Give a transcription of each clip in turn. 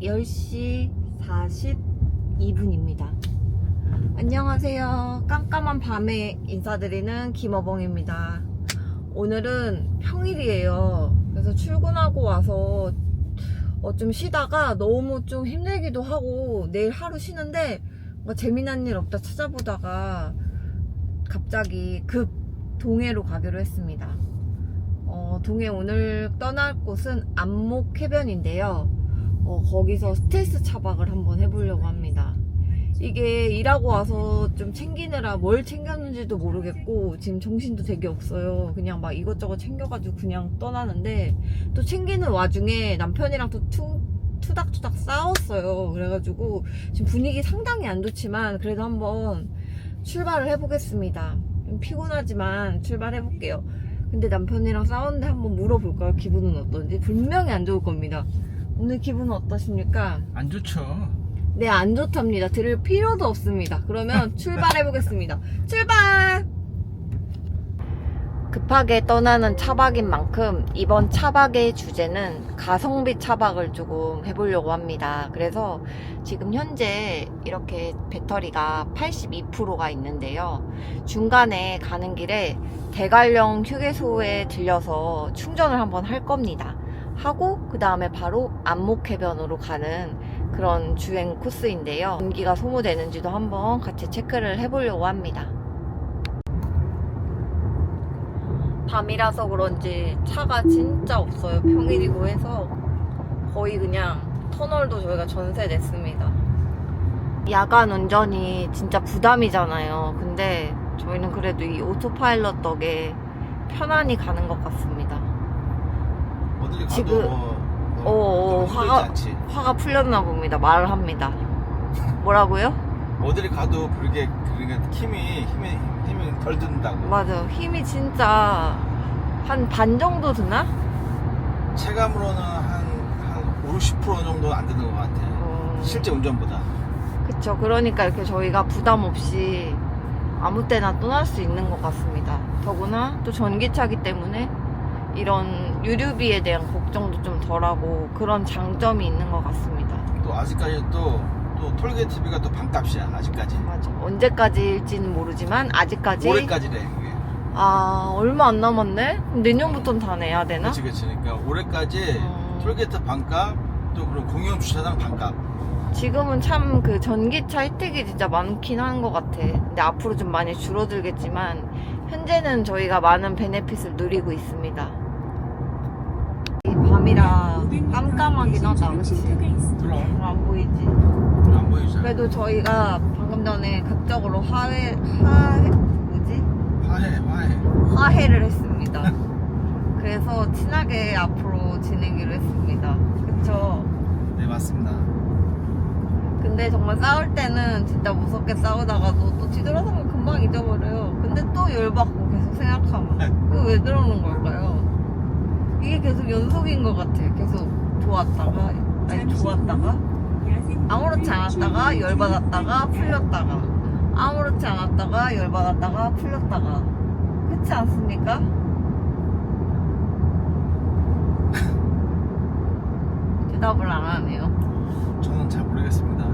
시각 10시 42분입니다. 안녕하세요. 깜깜한 밤에 인사드리는 김어봉입니다. 오늘은 평일이에요. 그래서 출근하고 와서 어, 좀 쉬다가 너무 좀 힘들기도 하고 내일 하루 쉬는데 뭐 재미난 일 없다 찾아보다가 갑자기 급 동해로 가기로 했습니다. 어, 동해 오늘 떠날 곳은 안목 해변인데요. 어, 거기서 스트레스 차박을 한번 해보려고 합니다. 이게 일하고 와서 좀 챙기느라 뭘 챙겼는지도 모르겠고 지금 정신도 되게 없어요. 그냥 막 이것저것 챙겨가지고 그냥 떠나는데 또 챙기는 와중에 남편이랑 또 투, 투닥투닥 싸웠어요. 그래가지고 지금 분위기 상당히 안 좋지만 그래도 한번 출발을 해보겠습니다. 좀 피곤하지만 출발해볼게요. 근데 남편이랑 싸웠는데 한번 물어볼까요? 기분은 어떤지? 분명히 안 좋을 겁니다. 오늘 기분은 어떠십니까? 안 좋죠. 네, 안 좋답니다. 들을 필요도 없습니다. 그러면 출발해 보겠습니다. 출발! 급하게 떠나는 차박인 만큼 이번 차박의 주제는 가성비 차박을 조금 해보려고 합니다. 그래서 지금 현재 이렇게 배터리가 82%가 있는데요. 중간에 가는 길에 대관령 휴게소에 들려서 충전을 한번 할 겁니다. 하고 그 다음에 바로 안목해변으로 가는 그런 주행 코스인데요. 공기가 소모되는지도 한번 같이 체크를 해보려고 합니다. 밤이라서 그런지 차가 진짜 없어요. 평일이고 해서 거의 그냥 터널도 저희가 전세 냈습니다. 야간 운전이 진짜 부담이잖아요. 근데 저희는 그래도 이 오토파일럿 덕에 편안히 가는 것 같습니다. 어딜 가도 지금- 뭐, 어, 어, 뭐 힘들지 화가- 않지. 화가 풀렸나 봅니다. 말을 합니다. 뭐라고요? 어딜 가도 그렇게 그러니까 힘이 힘이 힘이 덜 든다고. 맞아. 힘이 진짜 한 반 정도 드나? 체감으로는 한한 5, 60% 정도 안 드는 것 같아. 어, 실제 운전보다. 그쵸. 그러니까 이렇게 저희가 부담 없이 아무 때나 떠날 수 있는 것 같습니다. 더구나 또 전기차기 때문에 이런 유류비에 대한 걱정도 좀 덜하고 그런 장점이 있는 것 같습니다. 또 아직까지 또 또 톨게이트비가 또 반값이야 아직까지. 맞아. 언제까지일지는 모르지만 아직까지 올해까지래 그게. 아 얼마 안 남았네? 내년부터는 다 내야 되나? 그렇지 그렇지. 그러니까 올해까지 음. 톨게이트 반값 또 그리고 공영 주차장 반값. 지금은 참 그 전기차 혜택이 진짜 많긴 한 것 같아. 근데 앞으로 좀 많이 줄어들겠지만 현재는 저희가 많은 베네핏을 누리고 있습니다. 이 밤이라 깜깜하긴 하다, 그치? 그럼 안 보이지? 안 보이잖아. 그래도 저희가 방금 전에 극적으로 화해, 화해, 뭐지? 화해 화해. 화해를 했습니다. 그래서 친하게 앞으로 지내기로 했습니다. 그쵸? 네 맞습니다. 근데 정말 싸울 때는 진짜 무섭게 싸우다가도 또 뒤돌아서면 금방 잊어버려요. 근데 또 열받고 계속 생각하면. 그거 왜 그러는 걸까요? 이게 계속 연속인 것 같아. 계속 좋았다가, 아니, 좋았다가, 아무렇지 않았다가, 열받았다가, 풀렸다가. 아무렇지 않았다가, 열받았다가, 풀렸다가. 그렇지 않습니까? 대답을 안 하네요. 저는 잘 모르겠습니다.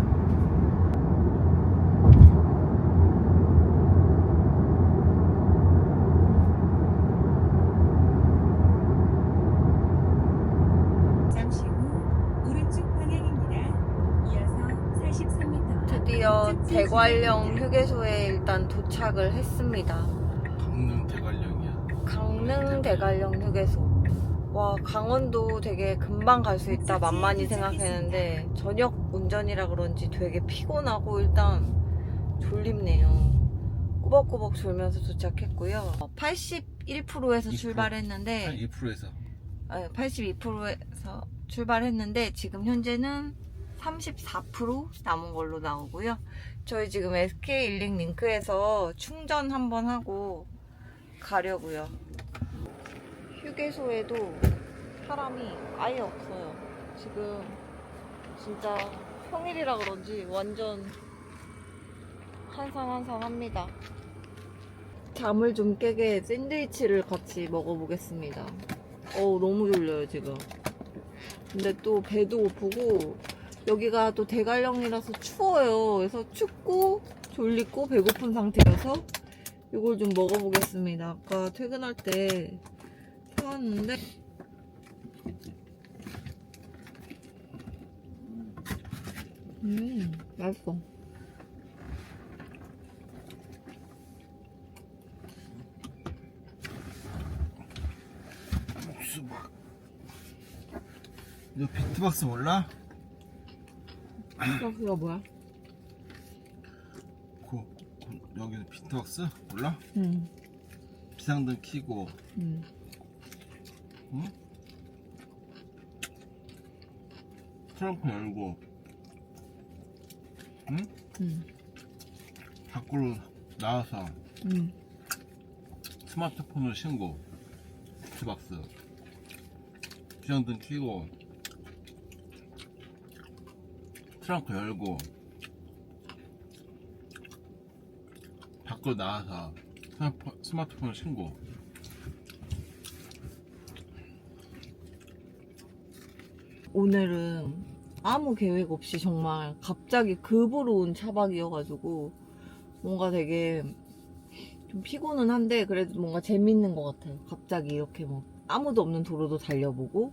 잠시 후 오른쪽 방향입니다. 이어서 43m. 드디어 대관령 휴게소에 일단 도착을 했습니다. 강릉 대관령이야. 강릉 대관령 휴게소. 와, 강원도 되게 금방 갈 수 있다 만만히 생각했는데 저녁 운전이라 그런지 되게 피곤하고 일단 졸립네요. 꾸벅꾸벅 졸면서 도착했고요. 81%에서 2%. 출발했는데 한 2%에서 82%에서 출발했는데 지금 현재는 34% 남은 걸로 나오고요. 저희 지금 SK 일링 링크에서 충전 한번 하고 가려고요. 휴게소에도 사람이 아예 없어요. 지금 진짜 평일이라 그런지 완전 한산한산합니다. 잠을 좀 깨게 샌드위치를 같이 먹어보겠습니다. 어우 너무 졸려요 지금 근데 또 배도 고프고 여기가 또 대관령이라서 추워요. 그래서 춥고 졸리고 배고픈 상태여서 이걸 좀 먹어보겠습니다. 아까 퇴근할 때 사왔는데 음 맛있어. 수박. 너 비트박스 몰라? 이거 뭐야? 그, 그 여기 비트박스 몰라? 음, 비상등 켜고 음. 응? 트렁크 열고 응? 음, 밖으로 나와서 음. 스마트폰을 신고 비트박스 비상등 켜고 트렁크 열고 밖으로 나와서 스마트폰, 스마트폰을 신고 오늘은 아무 계획 없이 정말 갑자기 급으로 온 차박이어가지고 뭔가 되게 좀 피곤은 한데 그래도 뭔가 재밌는 것 같아요. 갑자기 이렇게 뭐 아무도 없는 도로도 달려보고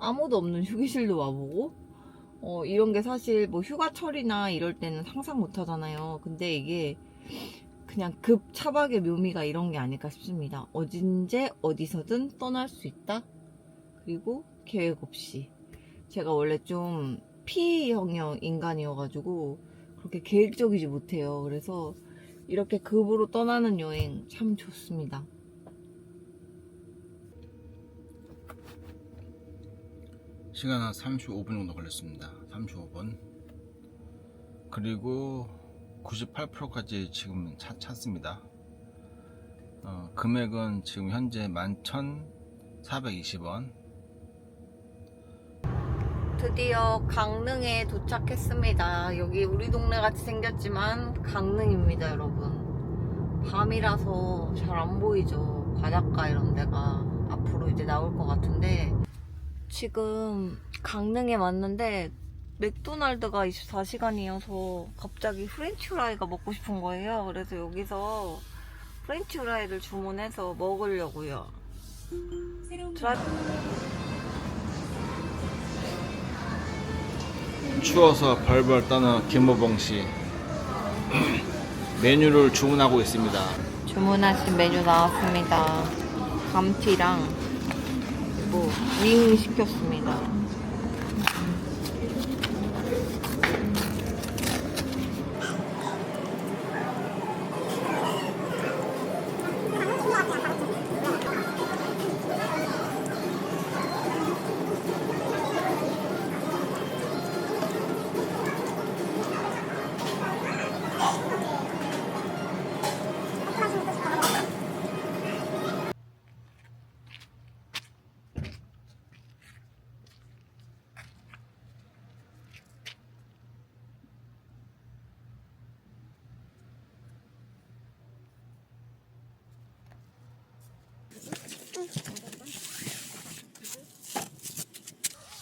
아무도 없는 휴게실도 와보고 어, 이런 게 사실 뭐 휴가철이나 이럴 때는 상상 못 하잖아요. 근데 이게 그냥 급 차박의 묘미가 이런 게 아닐까 싶습니다. 어딘제 어디서든 떠날 수 있다. 그리고 계획 없이. 제가 원래 좀 피형형 인간이어가지고 그렇게 계획적이지 못해요. 그래서 이렇게 급으로 떠나는 여행 참 좋습니다. 시간은 35분 정도 걸렸습니다. 35분. 그리고 98%까지 지금 차, 찼습니다. 어, 금액은 지금 현재 11,420원. 드디어 강릉에 도착했습니다. 여기 우리 동네 같이 생겼지만 강릉입니다, 여러분. 밤이라서 잘 안 보이죠. 바닷가 이런 데가 앞으로 이제 나올 것 같은데 지금 강릉에 왔는데 맥도날드가 24시간이어서 갑자기 프렌치 후라이가 먹고 싶은 거예요. 그래서 여기서 프렌치 후라이를 주문해서 먹으려고요. 드라이브 추워서 벌벌 떠는 김호봉 씨. 메뉴를 주문하고 있습니다. 주문하신 메뉴 나왔습니다. 감튀랑 윙 시켰습니다.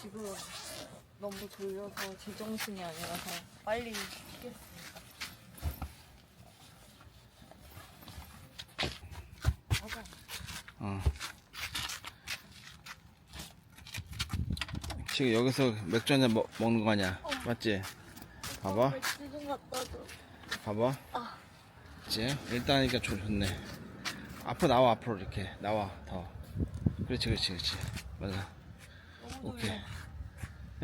지금 너무 졸려서 제정신이 아니라서 빨리 쉬겠습니다. 맞아. 어. 지금 여기서 맥주 한잔 먹, 먹는 거 아니야? 맞지? 봐봐. 지금 갖다 줘. 봐봐. 이제 일단 하니까 좋, 좋네. 앞으로 나와 앞으로 이렇게 나와 더. 그렇지 그렇지 그렇지. 맞아. 오케이.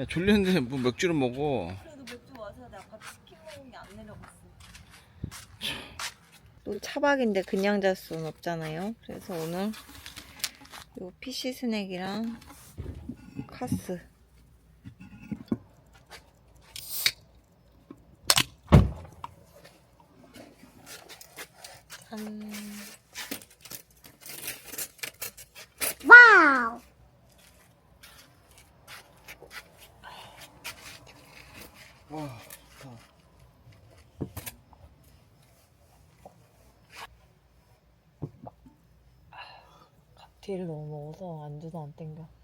졸려. 야 졸리는데 뭐 맥주를 먹어. 그래도 맥주 마셔야 돼. 아까 치킨 먹은 게 안 내려갔어. 또 차박인데 그냥 잘 수는 없잖아요. 그래서 오늘 요 PC 스낵이랑 카스. 짠. 뒤를 너무 먹어서 안주도 안 땡겨.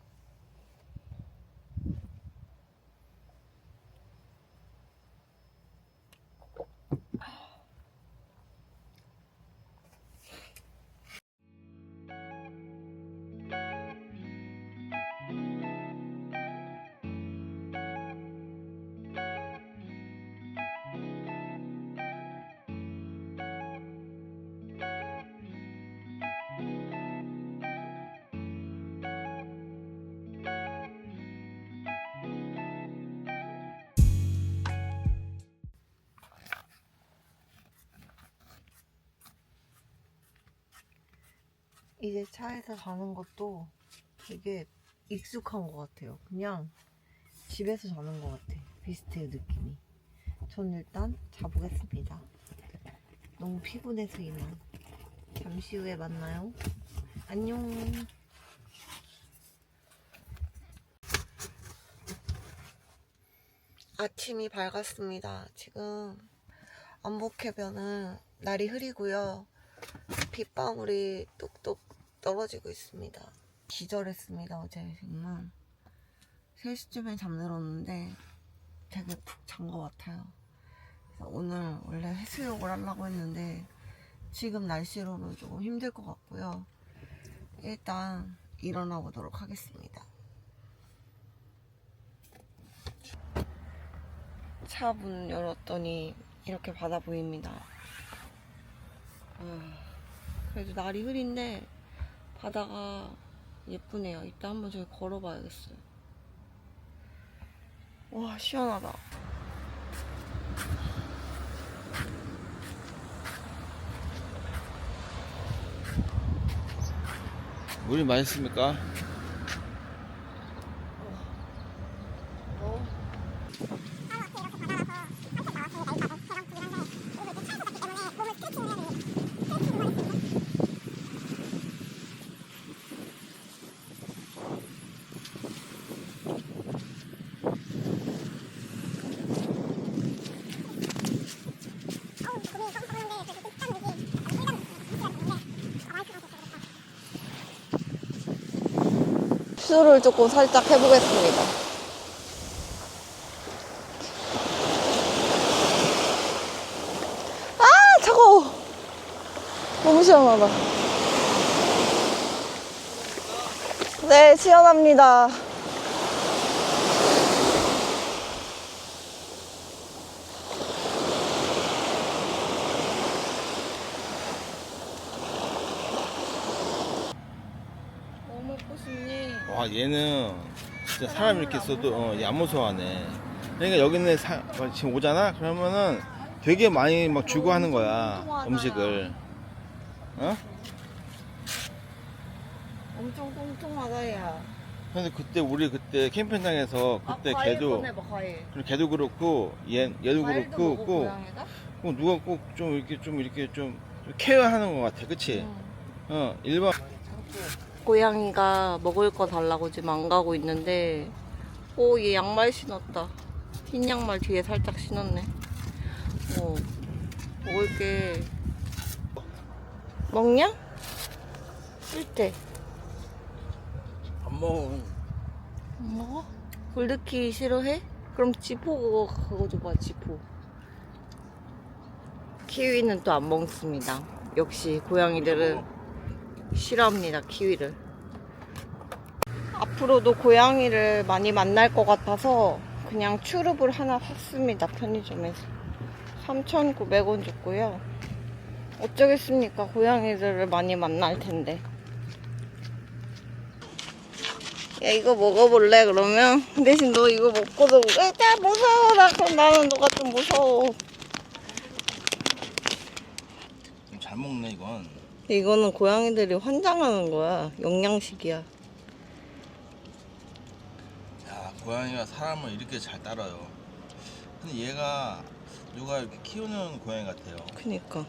이제 차에서 자는 것도 되게 익숙한 것 같아요. 그냥 집에서 자는 것 같아. 비슷해요, 느낌이. 전 일단 자보겠습니다. 너무 피곤해서 이만. 잠시 후에 만나요. 안녕. 아침이 밝았습니다. 지금 안복해변은 날이 흐리고요. 빗방울이 뚝뚝 떨어지고 있습니다. 기절했습니다, 어제 정말. 3시쯤에 잠들었는데 되게 푹 잔 것 같아요. 그래서 오늘 원래 해수욕을 하려고 했는데 지금 날씨로는 조금 힘들 것 같고요. 일단 일어나 보도록 하겠습니다. 차 문 열었더니 이렇게 바다 보입니다. 아, 그래도 날이 흐린데 바다가 예쁘네요. 이따 한번 저기 걸어봐야겠어요. 와 시원하다. 물이 맛있습니까? 수를 조금 살짝 해보겠습니다. 아, 차가워. 너무 시원하다. 네, 시원합니다. 너무 먹고 와 얘는 진짜 사람 이렇게 있어도 어, 얘안 무서워하네. 그러니까 여기는 사, 어, 지금 오잖아. 그러면은 되게 많이 막 주고 하는 거야 음식을. 어? 엄청 뚱뚱하다, 야. 근데 그때 우리 그때 캠핑장에서 그때 아, 걔도 꺼내봐, 과일. 그리고 걔도 그렇고 얘 얘도 과일도 그렇고 먹어, 꼭 고양이가? 꼭 누가 꼭 좀 이렇게 좀 이렇게 좀 케어하는 것 같아, 그치? 응. 어 일반 고양이가 먹을 거 달라고 지금 안 가고 있는데 오 얘 양말 신었다 흰 양말 뒤에 살짝 신었네 어 먹을 게 먹냐? 쓸때 밥 먹어. 안 먹어? 골드키 싫어해? 그럼 지포 그거 그거 줘봐 지포 키위는 또 안 먹습니다 역시 고양이들은 싫어합니다 키위를. 앞으로도 고양이를 많이 만날 것 같아서 그냥 추룹을 하나 샀습니다 편의점에서. 3,900원 줬고요. 어쩌겠습니까? 고양이들을 많이 만날 텐데. 야 이거 먹어볼래 그러면? 대신 너 이거 먹고도 일단 무서워. 나 그럼 나는 너가 좀 무서워. 잘 먹네 이건. 이거는 고양이들이 환장하는 거야. 영양식이야. 야 고양이가 사람을 이렇게 잘 따라요. 근데 얘가 누가 이렇게 키우는 고양이 같아요. 그니까.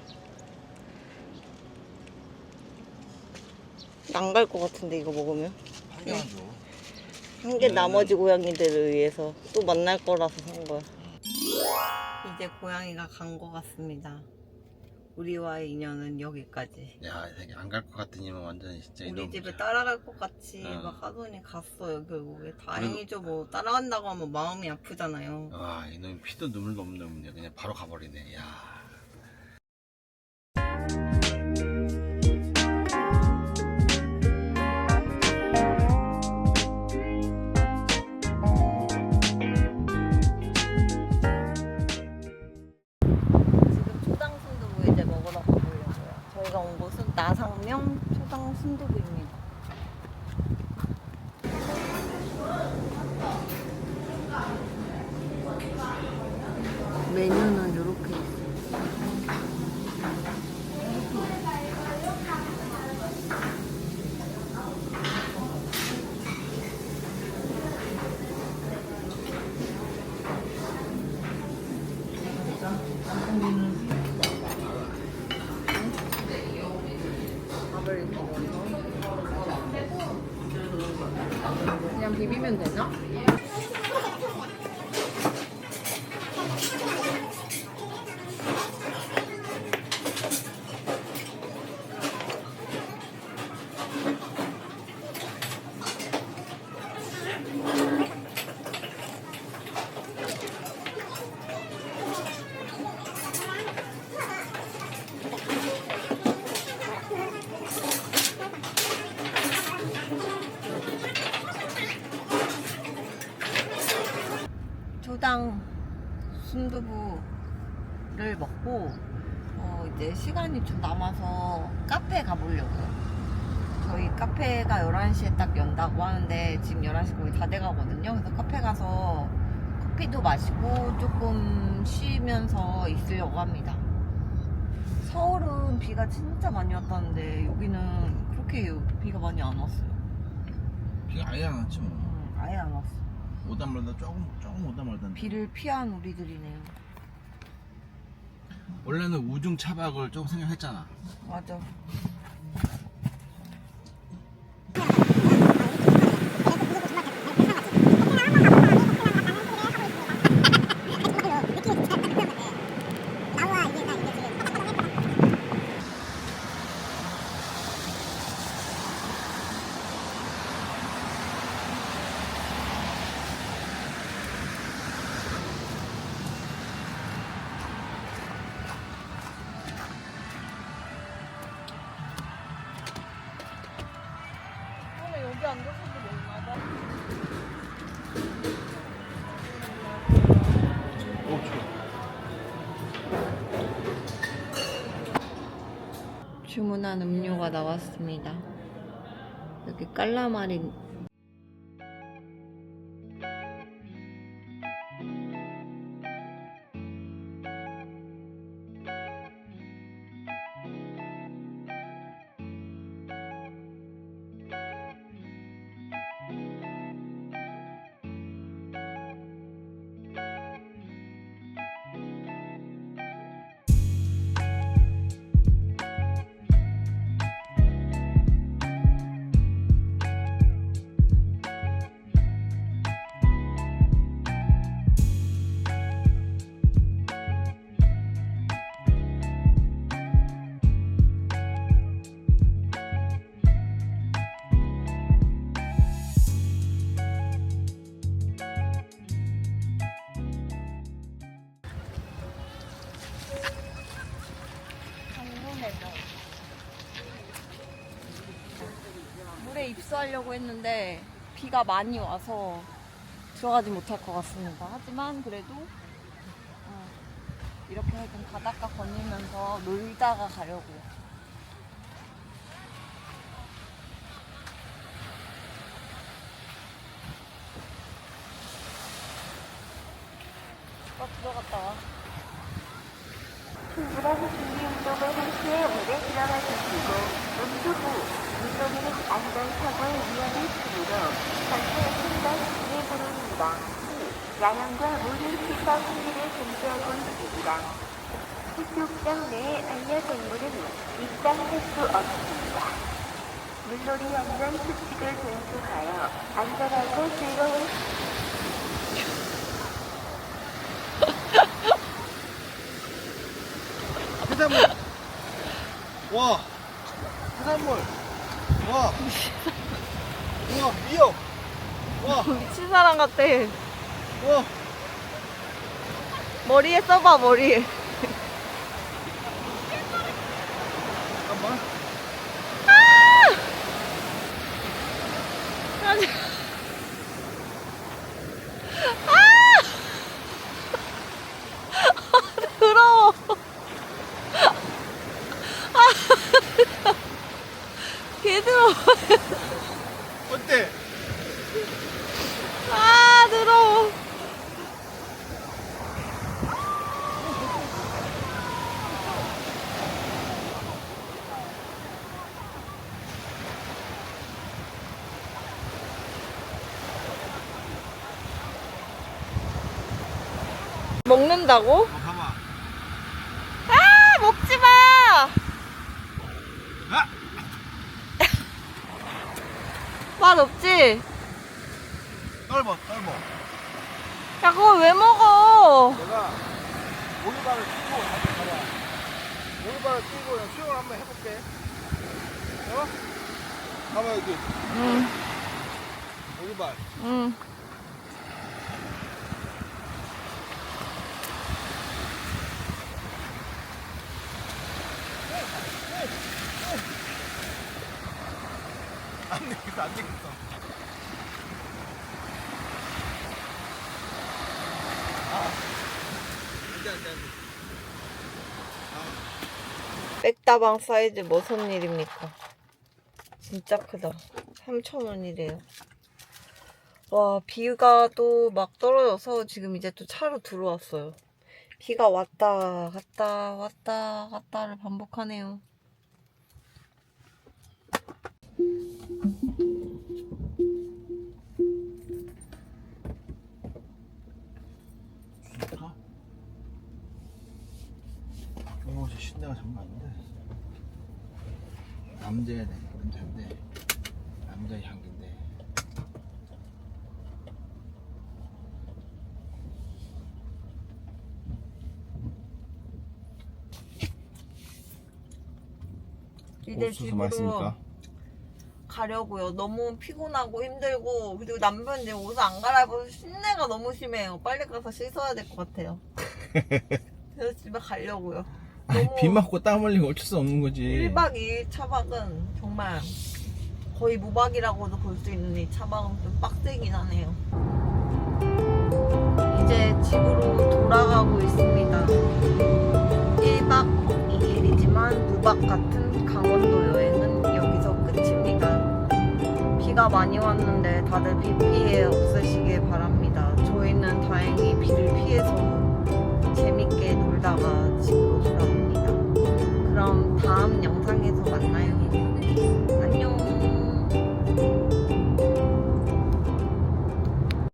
안 갈 것 같은데 이거 먹으면? 한 개만 줘. 한 개 나머지 고양이들을 위해서 또 만날 거라서 산 거야. 이제 고양이가 간 것 같습니다 우리와의 인연은 여기까지 야 되게 안갈 것 같더니만 완전히 진짜 우리 이런 집에. 따라갈 것 같이 어. 막 하더니 갔어요 결국에 다행이죠 뭐 따라간다고 하면 마음이 아프잖아요 와 이놈 피도 눈물도 없는 놈이네. 그냥 바로 가버리네. 야. 비비면 되나? 조당 순두부를 먹고 어, 이제 시간이 좀 남아서 카페 가보려고요. 저희 카페가 11시에 딱 연다고 하는데 지금 11시 거의 다 돼가거든요. 그래서 카페 가서 커피도 마시고 조금 쉬면서 있으려고 합니다. 서울은 비가 진짜 많이 왔다는데 여기는 그렇게 비가 많이 안 왔어요. 비가 아예 안 왔지 뭐. 음, 아예 안 왔어. 오다 말다 조금 조금 오다 말다. 비를 피한 우리들이네요. 원래는 우중 차박을 조금 생각했잖아. 맞아. 주문한 음료가 나왔습니다. 여기 깔라마린 입수하려고 했는데 비가 많이 와서 들어가지 못할 것 같습니다. 하지만 그래도 어, 이렇게 좀 바닷가 거니면서 놀다가 가려고요. 어, 들어갔다 와. 충분한 준비 운동을 한 후에 물에 들어가 주시고 음수부 물놀이는 안전사고의 위험이 있으므로 전체 순간 진행 부릅니다. 야영과 물을 피서 흥미를 금지하고 있습니다. 해수욕장 내에 반려동물은 입장할 수 없습니다. 물놀이 안전 수칙을 준수하여 안전하고 즐거운 해산물. 와. 해산물. 와. 와 미역. 와. 미친 사람 같아. 와. 머리에 써봐, 머리에. 잠깐만. 아니. 아! 더러워. 아! 개 더러워. 어때? 아, 더러워. 먹는다고? 어. 아, 먹지 마! 아! 맛 없지? 떨궈 떨궈 야 그걸 왜 먹어? 내가 오리발을 끼고 다시 가봐 오리발을 끼고 그냥 수영을 한번 해볼게 어? 가봐 여기 응, 오리발 응. 안 되겠어 안 되겠어 아 백다방 사이즈 무슨 일입니까? 진짜 크다. 3,000원이래요. 와, 비가 또 막 떨어져서 지금 이제 또 차로 들어왔어요. 비가 왔다 갔다 왔다 갔다를 반복하네요. 신내가 장난 아닌데. 남자의 냄새인데, 남자의 향기인데. 이제 옥수수 집으로 맛있습니까? 가려고요. 너무 피곤하고 힘들고 그리고 남편 이제 옷을 안 갈아입어서 신내가 너무 심해요. 빨리 가서 씻어야 될 것 같아요. 그래서 집에 가려고요. 아니, 비 맞고 땀 흘리고 어쩔 수 없는 거지. 1박 2일 차박은 정말 거의 무박이라고도 볼 수 있는 이 차박은 좀 빡세긴 하네요. 이제 집으로 돌아가고 있습니다. 1박 2일이지만 무박 같은 강원도 여행은 여기서 끝입니다. 비가 많이 왔는데 다들 비 피해 없으시길 바랍니다. 저희는 다행히 비를 피해서 재밌게 놀다가 지금 그럼 다음 영상에서 만나요.